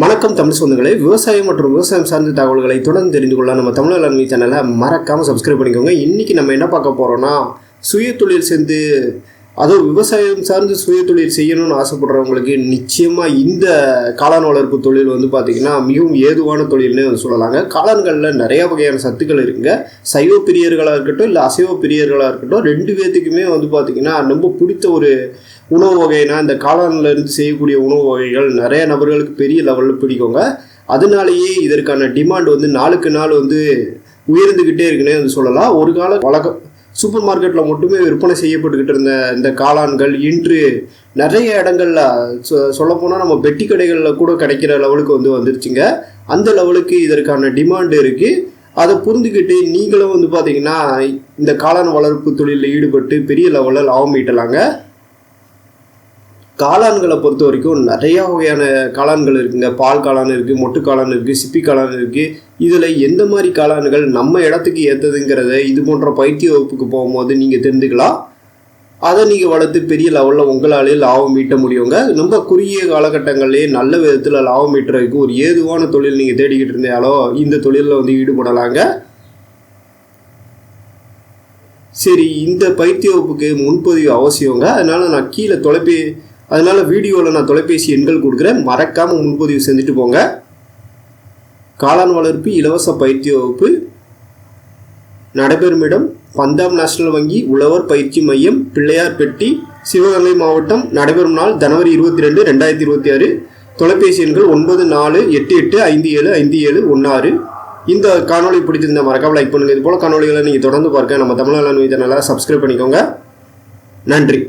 வணக்கம் தமிழ் சொந்தங்களே விவசாயம் மற்றும் விவசாயம் சார்ந்த தகவல்களை தொடர்ந்து தெரிந்து கொள்ள நம்ம தமிழ் வேளாண்மை சேனலை மறக்காமல் சப்ஸ்கிரைப் பண்ணிக்கோங்க. இன்றைக்கி நம்ம என்ன பார்க்க போகிறோம்னா சுய தொழில் சேர்ந்து அதுவும் விவசாயம் சார்ந்து சுய தொழில் செய்யணும்னு ஆசைப்படுறவங்களுக்கு நிச்சயமாக இந்த காளான் வளர்ப்பு தொழில் வந்து பார்த்திங்கன்னா மிகவும் ஏதுவான தொழில்னு சொல்லலாங்க. காளான்களில் நிறையா வகையான சத்துக்கள் இருக்குங்க. சைவ பிரியர்களாக இருக்கட்டும் இல்லை அசைவ பிரியர்களாக இருக்கட்டும் ரெண்டு பேர்த்துக்குமே வந்து பார்த்திங்கன்னா ரொம்ப பிடித்த ஒரு உணவு வகைனா இந்த காளான்லேருந்து செய்யக்கூடிய உணவு வகைகள் நிறைய நபர்களுக்கு பெரிய லெவலில் பிடிக்குங்க. அதனாலேயே இதற்கான டிமாண்ட் வந்து நாளுக்கு நாள் வந்து உயர்ந்துக்கிட்டே இருக்குன்னே வந்து சொல்லலாம். ஒரு கால வழக்கம் சூப்பர் மார்க்கெட்டில் மட்டுமே விற்பனை செய்யப்பட்டுக்கிட்டு இருந்த இந்த காளான்கள் இன்று நிறைய இடங்கள்ல சொ- சொல்லப்போனால் நம்ம பெட்டி கடைகளில் கூட கிடைக்கிற லெவலுக்கு வந்து வந்துருச்சுங்க. அந்த லெவலுக்கு இதற்கான டிமாண்டு இருக்குது அதை புரிந்துக்கிட்டு நீங்களும் வந்து பார்த்தீங்கன்னா இந்த காளான் வளர்ப்பு தொழிலில் ஈடுபட்டு பெரிய லெவலில் லாபம் ஈட்டலாங்க. காளான்களை பொறுத்த வரைக்கும் நிறையா வகையான காளான்கள் இருக்குங்க. பால் காளான் இருக்குது மொட்டு காளான் இருக்குது சிப்பி காளான் இருக்குது இதில் எந்த மாதிரி காளான்கள் நம்ம இடத்துக்கு ஏற்றதுங்கிறத இது போன்ற பயிற்சி வகுப்புக்கு போகும்போது நீங்கள் தெரிஞ்சுக்கலாம். அதை நீங்கள் வளர்த்து பெரிய லெவலில் உங்களாலே லாபம் ஈட்ட முடியுங்க. ரொம்ப குறுகிய காலகட்டங்கள்லேயே நல்ல விதத்தில் லாபம் ஈட்டுறதுக்கு ஒரு ஏதுவான தொழில் நீங்கள் தேடிக்கிட்டு இருந்தாலோ இந்த தொழிலில் வந்து ஈடுபடலாங்க. சரி இந்த பயிற்சி வகுப்புக்கு முன்பதிவு அவசியங்க. அதனால் நான் கீழே தொலைபே அதனால் வீடியோவில் நான் தொலைபேசி எண்கள் கொடுக்குறேன். மறக்காமல் முன்பதிவு செஞ்சுட்டு போங்க. காளான் வளர்ப்பு இலவச பயிற்சி வகுப்பு நடைபெறும் இடம் பஞ்சாப் நேஷனல் வங்கி உழவர் பயிற்சி மையம் பிள்ளையார்பட்டி சிவகங்கை மாவட்டம். நடைபெறும் நாள் ஜனவரி இருபத்தி ரெண்டு ரெண்டாயிரத்தி இருபத்தி ஆறு. தொலைபேசி எண்கள் ஒன்பது நாலு எட்டு எட்டு ஐந்து ஏழு ஐந்து ஏழு ஒன்று இந்த காணொளி பிடிச்சிருந்த மறக்காமல் லைக் பண்ணுங்கள் இது போல் காணொளிகளை நீங்கள் தொடர்ந்து பார்க்க நம்ம தமிழ்நாடு சேனலை சப்ஸ்கிரைப் பண்ணிக்கோங்க. நன்றி.